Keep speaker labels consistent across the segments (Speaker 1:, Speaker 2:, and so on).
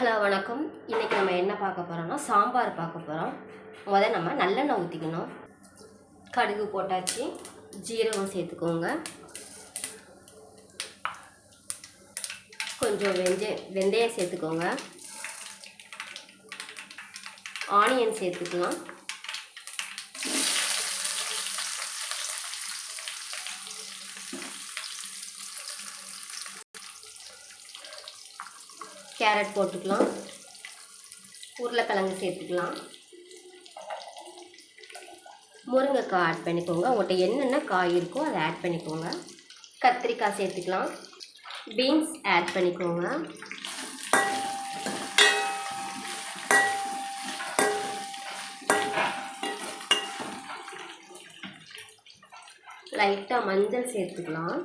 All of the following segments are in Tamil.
Speaker 1: ஹலோ வணக்கம். இன்றைக்கி நம்ம என்ன பார்க்க போகிறோம்னா சாம்பார் பார்க்க போகிறோம் முதல் நம்ம நல்லெண்ணெய் ஊற்றிக்கணும் கடுகு போட்டாச்சு. ஜீரகம் சேர்த்துக்கோங்க. கொஞ்சம் வெஞ்ச வெந்தயம் சேர்த்துக்கோங்க. ஆனியன் சேர்த்துக்கலாம். கேரட் போட்டுக்கலாம். உருளைக்கிழங்கு சேர்த்துக்கலாம். முருங்கைக்காய் ஆட் பண்ணிக்கோங்க. உங்கள்கிட்ட என்னென்ன காய் இருக்கோ அதை ஆட் பண்ணிக்கோங்க. கத்திரிக்காய் சேர்த்துக்கலாம். பீன்ஸ் ஆட் பண்ணிக்கோங்க. லைட்டாக மஞ்சள் சேர்த்துக்கலாம்.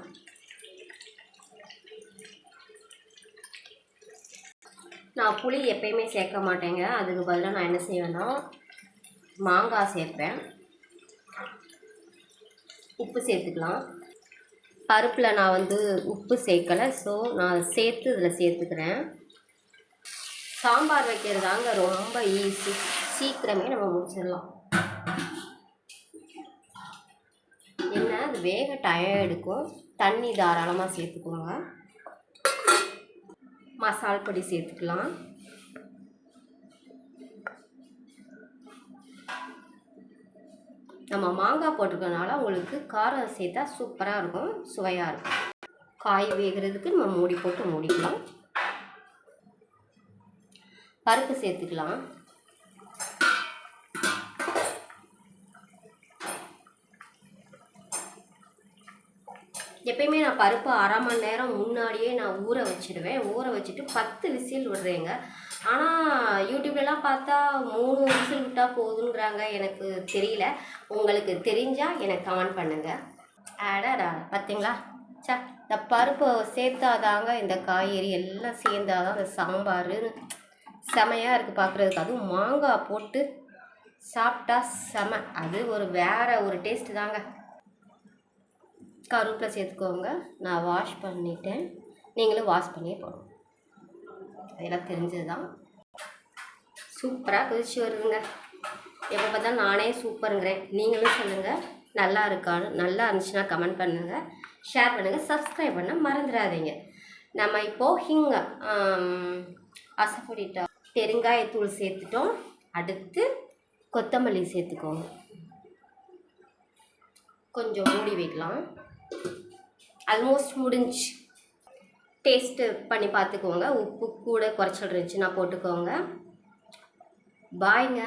Speaker 1: நான் புளி எப்பயுமே சேர்க்க மாட்டேங்க. அதுக்கு பதிலாக நான் என்ன செய்வேன்னா மாங்காய் சேர்ப்பேன். உப்பு சேர்த்துக்கலாம். பருப்பில் நான் வந்து உப்பு சேர்க்கலை. ஸோ நான் சேர்த்து இதில் சேர்த்துக்கிறேன். சாம்பார் வைக்கிறதாங்க ரொம்ப ஈஸி சீக்கிரமே நம்ம முடிச்சிடலாம். என்ன? அது வேக டயம் எடுக்கும் தண்ணி தாராளமாக சேர்த்துக்கோங்க. மசால் பொடி சேர்த்துக்கலாம். நம்ம மாங்காய் போட்டிருக்கனால உங்களுக்கு காரம் சேர்த்தா சூப்பராக இருக்கும் சுவையாக இருக்கும். காய் வேகிறதுக்கு நம்ம மூடி போட்டு மூடிக்கலாம். பருப்பு சேர்த்துக்கலாம். எப்பயுமே நான் பருப்பு அரை மணி நேரம் முன்னாடியே நான் ஊற வச்சிடுவேன் ஊற வச்சுட்டு பத்து விசில் விடுறேங்க. ஆனால் யூடியூப்லலாம் பார்த்தா மூணு விசில் விட்டால் போதுங்கிறாங்க. எனக்கு தெரியல. உங்களுக்கு தெரிஞ்சால் எனக்கு கமெண்ட் பண்ணுங்கள் அடடா பார்த்தீங்களா சே இந்த பருப்பு சேர்த்தாதாங்க இந்த காய்கறி எல்லாம் சேர்ந்தாதான் இந்த சாம்பார். செமையாக இருக்குது பார்க்குறதுக்கு அதுவும் மாங்காய் போட்டு சாப்பிட்டா செம. அது ஒரு வேறு ஒரு டேஸ்ட்டு தாங்க. கருவேப்பிலை சேர்த்துக்கோங்க. நான் வாஷ் பண்ணிட்டேன். நீங்களும் வாஷ் பண்ணியே போடணும். அதெல்லாம் தெரிஞ்சது தான் சூப்பராக கொதிச்சு வருதுங்க. எப்போ பார்த்தாலும் நானே சூப்பருங்கிறேன். நீங்களும் சொல்லுங்கள் நல்லா இருக்கான்னு நல்லா இருந்துச்சுன்னா கமெண்ட் பண்ணுங்கள் ஷேர் பண்ணுங்கள் சப்ஸ்கிரைப் பண்ண மறந்துடாதீங்க. நம்ம இப்போது ஹிங்க அசப்படிட்டோம் பெருங்காயத்தூள் சேர்த்துட்டோம். அடுத்து கொத்தமல்லி சேர்த்துக்கோங்க. கொஞ்சம் மூடி வைக்கலாம். ஆல்மோஸ்ட் முடிஞ்சு டேஸ்ட்டு பண்ணி பார்த்துக்கோங்க. உப்பு கூட குறைச்சல் இருந்துச்சுன்னா போட்டுக்கோங்க. பாய்ங்க